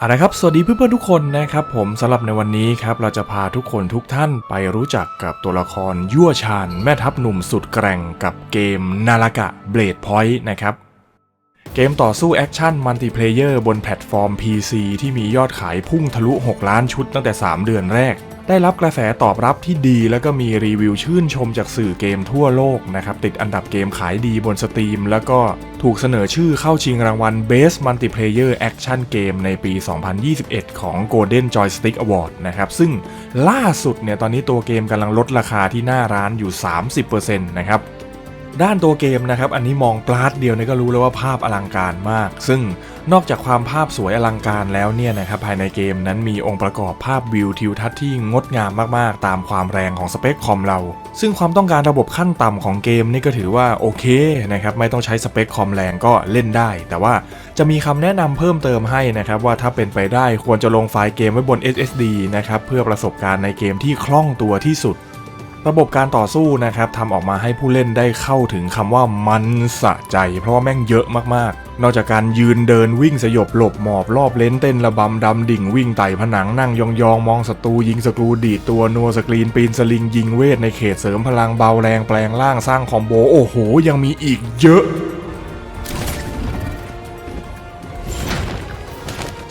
เอาละครับ สวัสดีเพื่อนๆทุกคนนะครับผมสำหรับในวันนี้ครับเราจะพาทุกคนทุกท่านไปรู้จักกับตัวละครยั่วชาญแม่ทัพหนุ่มสุดแกร่งกับเกมนารากะเบลดพอยต์นะครับ เกมต่อสู้แอคชั่นมัลติเพลเยอร์บนแพลตฟอร์ม PC ที่มียอดขายพุ่งทะลุ 6 ล้านชุดตั้งแต่ 3 เดือนแรก ได้รับกระแสตอบรับที่ดีแล้วก็มีรีวิวชื่นชมจากสื่อเกมทั่วโลกนะครับ ติดอันดับเกมขายดีบนสตรีมแล้วก็ถูกเสนอชื่อเข้าชิงรางวัล Best Multiplayer Action Game ในปี 2021 ของ Golden Joystick Award นะครับ ซึ่งล่าสุดเนี่ยตอนนี้ตัวเกมกำลังลดราคาที่หน้าร้านอยู่ 30%นะครับด้านตัวเกมนะครับ อันนี้มองปลาดเดียวเนี่ยก็รู้แล้วว่าภาพอลังการมาก ซึ่ง นอกจากความภาพสวยอลังการแล้วเนี่ยนะครับภายในเกมนั้นมีองค์ประกอบภาพวิวทิวทัศน์ที่งดงามมากๆ ตามความแรงของสเปคคอมเรา ซึ่งความต้องการระบบขั้นต่ำของเกมนี่ก็ถือว่าโอเคนะครับไม่ต้องใช้สเปคคอมแรงก็เล่นได้ แต่ว่าจะมีคำแนะนำเพิ่มเติมให้นะครับว่าถ้าเป็นไปได้ควรจะลงไฟล์เกมไว้บน SSD นะครับเพื่อประสบการณ์ในเกมที่คล่องตัวที่สุด ระบบการต่อสู้นะครับทำออกมาให้ผู้เล่นได้เข้าถึงคำว่ามันสะใจ เพราะว่าแม่งเยอะมากๆ นอกจากการยืนเดินวิ่งสยบหลบหมอบรอบเลนเต้นระบำดำดิ่งวิ่งไต่ผนังนั่งยองๆ มองศัตรูยิงสกรูดีดตัวนัวสกรีนปีนสลิงยิงเวทในเขตเสริมพลังเบาแรงแปลงร่างสร้างคอมโบโอ้โห ยังมีอีกเยอะ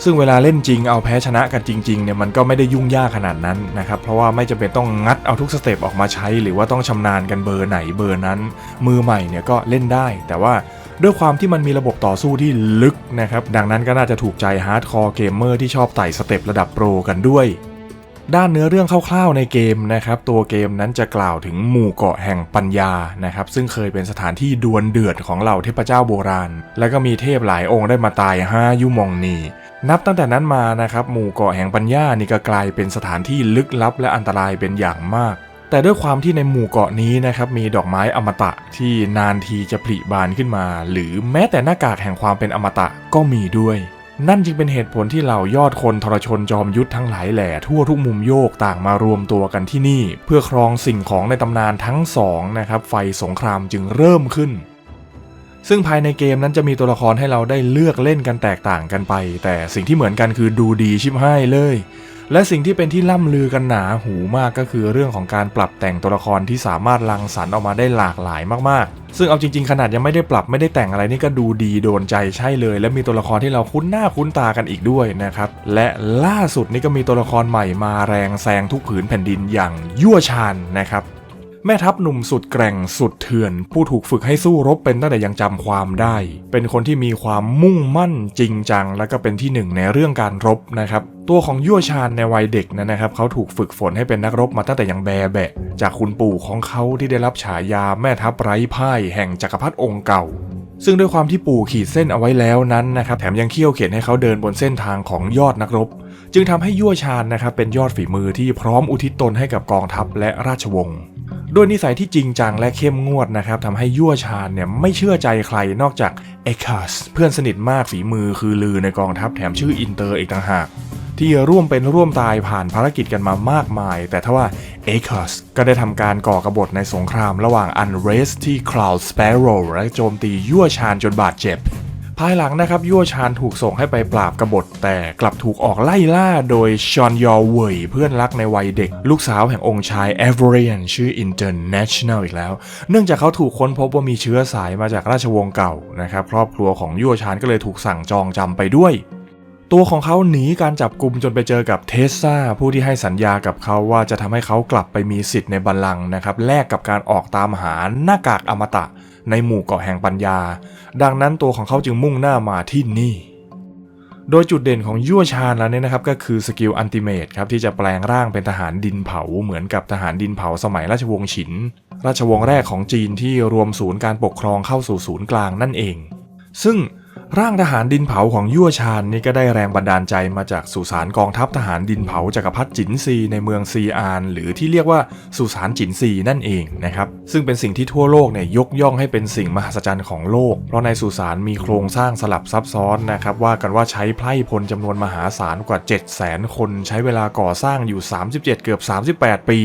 ซึ่งเวลาเล่นจริงเอาแพ้ชนะกันจริงๆเนี่ยมันก็ไม่ได้ยุ่งยากขนาดนั้นนะครับเพราะว่าไม่จำเป็นต้องงัดเอาทุกสเต็ปออกมาใช้ หรือว่าต้องชำนาญกันเบอร์ไหนเบอร์นั้น มือใหม่เนี่ยก็เล่นได้ แต่ว่าด้วยความที่มันมีระบบต่อสู้ที่ลึกนะครับดังนั้นก็น่าจะถูกใจฮาร์ดคอร์เกมเมอร์ที่ชอบไต่สเต็ประดับโปรกันด้วยด้านเนื้อเรื่องคร่าวๆในเกมนะครับตัวเกมนั้นจะกล่าวถึงหมู่เกาะแห่งปัญญานะครับซึ่งเคยเป็นสถานที่ดวลเดือดของเหล่าเทพเจ้าโบราณ และก็มีเทพหลายองค์ได้มาตายห้ายุมองนี นับตั้งแต่นั้นมานะครับหมู่เกาะแห่งปัญญานี่ก็กลายเป็นสถานที่ลึกลับและอันตรายเป็นอย่างมาก แต่ด้วยความที่ในหมู่เกาะนี้นะครับมีดอกไม้อมตะที่นานทีจะผลิบานขึ้นมา หรือแม้แต่หน้ากากแห่งความเป็นอมตะก็มีด้วย นั่นจึงเป็นเหตุผลที่เหล่ายอดคนทรชนจอมยุทธทั้งหลายแหล่ทั่วทุกมุมโยกต่างมารวมตัวกันที่นี่ เพื่อครองสิ่งของในตำนานทั้งสองนะครับไฟสงครามจึงเริ่มขึ้น ซึ่งภายในเกมนั้นจะมีตัวละครให้เราได้เลือกเล่นกันแตกต่างกันไป แต่สิ่งที่เหมือนกันคือดูดีชิบให้เลย และสิ่งที่เป็นที่ล่ำลือกันหนาหูมากก็คือเรื่องของการปรับแต่งตัวละครที่สามารถรังสรรค์ออกมาได้หลากหลายมากๆ ซึ่งเอาจริง ๆ ขนาดยังไม่ได้ปรับไม่ได้แต่งอะไรนี่ก็ดูดีโดนใจใช่เลย และมีตัวละครที่เราคุ้นหน้าคุ้นตากันอีกด้วยนะครับและล่าสุดนี่ก็มีตัวละครใหม่มาแรงแซงทุกผืนแผ่นดินอย่างยั่วชานนะครับ แม่ทัพหนุ่มสุดแกร่งสุดเถื่อน ผู้ถูกฝึกให้สู้รบเป็นตั้งแต่ยังจำความได้ เป็นคนที่มีความมุ่งมั่นจริงจัง และก็เป็นที่หนึ่งในเรื่องการรบนะครับ ตัวของยั่วชาญในวัยเด็กนั้นนะครับ เขาถูกฝึกฝนให้เป็นนักรบมาตั้งแต่ยังแบแบะ จากคุณปู่ของเขาที่ได้รับฉายาแม่ทัพไร้พ่ายแห่งจักรพรรดิองค์เก่าซึ่งด้วยความที่ปู่ขีดเส้นเอาไว้แล้วนั้นนะครับแถมยังเขี่ยวเข็นให้เขาเดินบนเส้นทางของยอดนักรบ จึงทำให้ยั่วชาญนะครับเป็นยอดฝีมือที่พร้อมอุทิศตนให้กับกองทัพและราชวงศ์ ด้วยนิสัยที่จริงจังและเข้มงวดนะครับทำให้ยั่วชาญเนี่ยไม่เชื่อใจใครนอกจากเอคัสเพื่อนสนิทมากฝีมือคือลือในกองทัพแถมชื่ออินเตอร์อีกต่างหาก ที่ร่วมเป็นร่วมตายผ่านภารกิจกันมามากมาย แต่ถ้าว่าเอคัสก็ได้ทำการก่อกรบฏในสงครามระหว่างอันเรสที่คลาวด์สเปโรและโจมตียั่วชาญจนบาดเจ็บ ภายหลังนะครับยั่วชาญถูกส่งให้ไปปราบกบฏ แต่กลับถูกออกไล่ล่าโดยชอนยอเวยเพื่อนรักในวัยเด็ก ลูกสาวแห่งองค์ชายเอเวอรียนชื่อ International อีกแล้ว เนื่องจากเขาถูกค้นพบว่ามีเชื้อสายมาจากราชวงศ์เก่านะครับครอบครัวของยั่วชาญก็เลยถูกสั่งจองจำไปด้วยตัวของเขาหนีการจับกลุ่มจนไปเจอกับเทสซาผู้ที่ให้สัญญากับเขาว่าจะทำให้เขากลับไปมีสิทธิ์ในบัลลังก์นะครับแลกกับการออกตามหาหน้ากากอมตะ ในหมู่เกาะแห่งปัญญา ดังนั้นตัวของเขาจึงมุ่งหน้ามาที่นี่ โดยจุดเด่นของยั่วชาญแล้วเนี่ยนะครับก็คือสกิลอันติเมตครับที่จะแปลงร่างเป็นทหารดินเผาเหมือนกับทหารดินเผาสมัยราชวงศ์ฉิน ราชวงศ์แรกของจีนที่รวมศูนย์การปกครองเข้าสู่ศูนย์กลางนั่นเอง ซึ่ง ร่างทหารดินเผาของยั่วชาญนี่ก็ได้แรงบันดาลใจมาจากสุสานกองทัพทหารดินเผาจักรพรรดิจินซีในเมืองซีอาน หรือที่เรียกว่าสุสานจินซีนั่นเองนะครับซึ่งเป็นสิ่งที่ทั่วโลกเนี่ยยกย่องให้เป็นสิ่งมหัศจรรย์ของโลก เพราะในสุสานมีโครงสร้างสลับซับซ้อนนะครับว่ากันว่าใช้ไพร่พลจำนวนมหาศาลกว่า 7 0 0 0 0 0 คน ใช้เวลาก่อสร้างอยู่ 37 เกือบ 38 ปี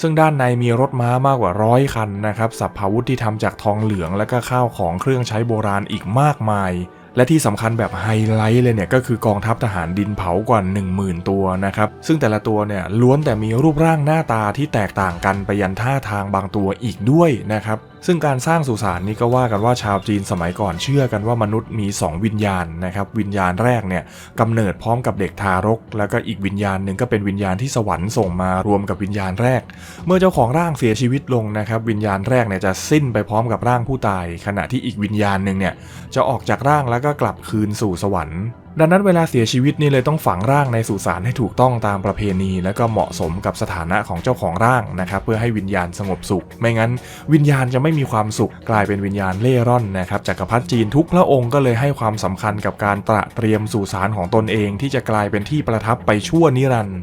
ซึ่งด้านในมีรถม้ามากกว่าร้อยคันนะครับสัพพาวุธที่ทำจากทองเหลืองและก็ข้าวของเครื่องใช้โบราณอีกมากมาย และที่สำคัญแบบไฮไลท์เลยเนี่ยก็คือกองทัพทหารดินเผากว่า 10,000 ตัวนะครับ ซึ่งแต่ละตัวเนี่ยล้วนแต่มีรูปร่างหน้าตาที่แตกต่างกันไปยันท่าทางบางตัวอีกด้วยนะครับ ซึ่งการสร้างสุสานนี้ก็ว่ากันว่าชาวจีนสมัยก่อนเชื่อกันว่ามนุษย์มี 2 วิญญาณนะครับวิญญาณแรกเนี่ยกำเนิดพร้อมกับเด็กทารก แล้วก็อีกวิญญาณหนึ่งก็เป็นวิญญาณที่สวรรค์ส่งมารวมกับวิญญาณแรก เมื่อเจ้าของร่างเสียชีวิตลงนะครับวิญญาณแรกเนี่ยจะสิ้นไปพร้อมกับร่างผู้ตาย ขณะที่อีกวิญญาณหนึ่งเนี่ยจะออกจากร่างแล้วก็กลับคืนสู่สวรรค์ ดังนั้นเวลาเสียชีวิตนี่เลยต้องฝังร่างในสุสานให้ถูกต้องตามประเพณี และก็เหมาะสมกับสถานะของเจ้าของร่างนะครับเพื่อให้วิญญาณสงบสุข ไม่งั้น วิญญาณจะไม่มีความสุขกลายเป็นวิญญาณเล่ร่อนนะครับจักรพรรดิจีนทุกพระองค์ก็เลยให้ความสำคัญกับการตระเตรียมสุสานของตนเอง ที่จะกลายเป็นที่ประทับไปชั่วนิรันดร์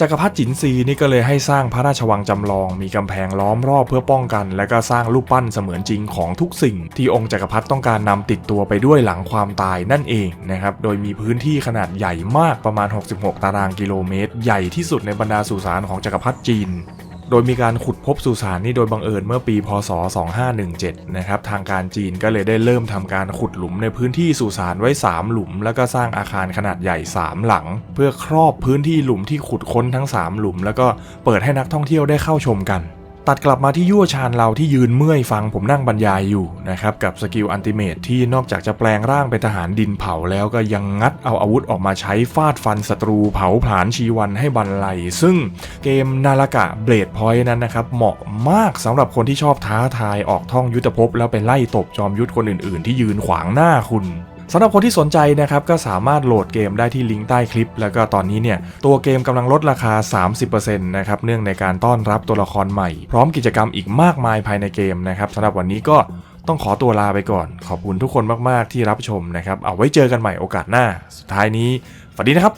จักรพรรดิจินซีนี่ก็เลยให้สร้างพระราชวังจำลอง มีกำแพงล้อมรอบเพื่อป้องกัน และก็สร้างรูปปั้นเสมือนจริงของทุกสิ่ง ที่องค์จักรพรรดิต้องการนำติดตัวไปด้วยหลังความตายนั่นเองนะครับ โดยมีพื้นที่ขนาดใหญ่มากประมาณ 66 ตารางกิโลเมตร ใหญ่ที่สุดในบรรดาสุสานของจักรพรรดิจีน โดยมีการขุดพบสุสานนี่โดยบังเอิญเมื่อปี พศ 2517 นะครับทางการจีนก็เลยได้เริ่มทำการขุดหลุมในพื้นที่สุสานไว้ 3 หลุม แล้วก็สร้างอาคารขนาดใหญ่ 3 หลัง เพื่อครอบพื้นที่หลุมที่ขุดค้นทั้ง 3 หลุม แล้วก็เปิดให้นักท่องเที่ยวได้เข้าชมกัน ตัดกลับมาที่ยั่วชาญเราที่ยืนเมื่อยฟังผมนั่งบรรยายอยู่นะครับกับสกิลอันติเมทที่นอกจากจะแปลงร่างเป็นทหารดินเผาแล้วก็ยังงัดเอาอาวุธออกมาใช้ฟาดฟันศัตรูเผาผลาญชีวันให้บันไลซึ่งเกมนาฬกะเบลดพอยต์นั้นนะครับเหมาะมากสำหรับคนที่ชอบท้าทายออกท่องยุทธภพแล้วไปไล่ตบจอมยุทธคนอื่นๆ ที่ยืนขวางหน้าคุณ สำหรับคนที่สนใจนะครับก็สามารถโหลดเกมได้ที่ลิงก์ใต้คลิป แล้วก็ตอนนี้เนี่ยตัวเกมกำลังลดราคา 30%นะครับเนื่องในการต้อนรับตัวละครใหม่ พร้อมกิจกรรมอีกมากมายภายในเกมนะครับสำหรับวันนี้ก็ต้องขอตัวลาไปก่อน ขอบคุณทุกคนมาก ๆ ที่รับชมนะครับ เอาไว้เจอกันใหม่โอกาสหน้า สุดท้ายนี้ฝันดีนะครับ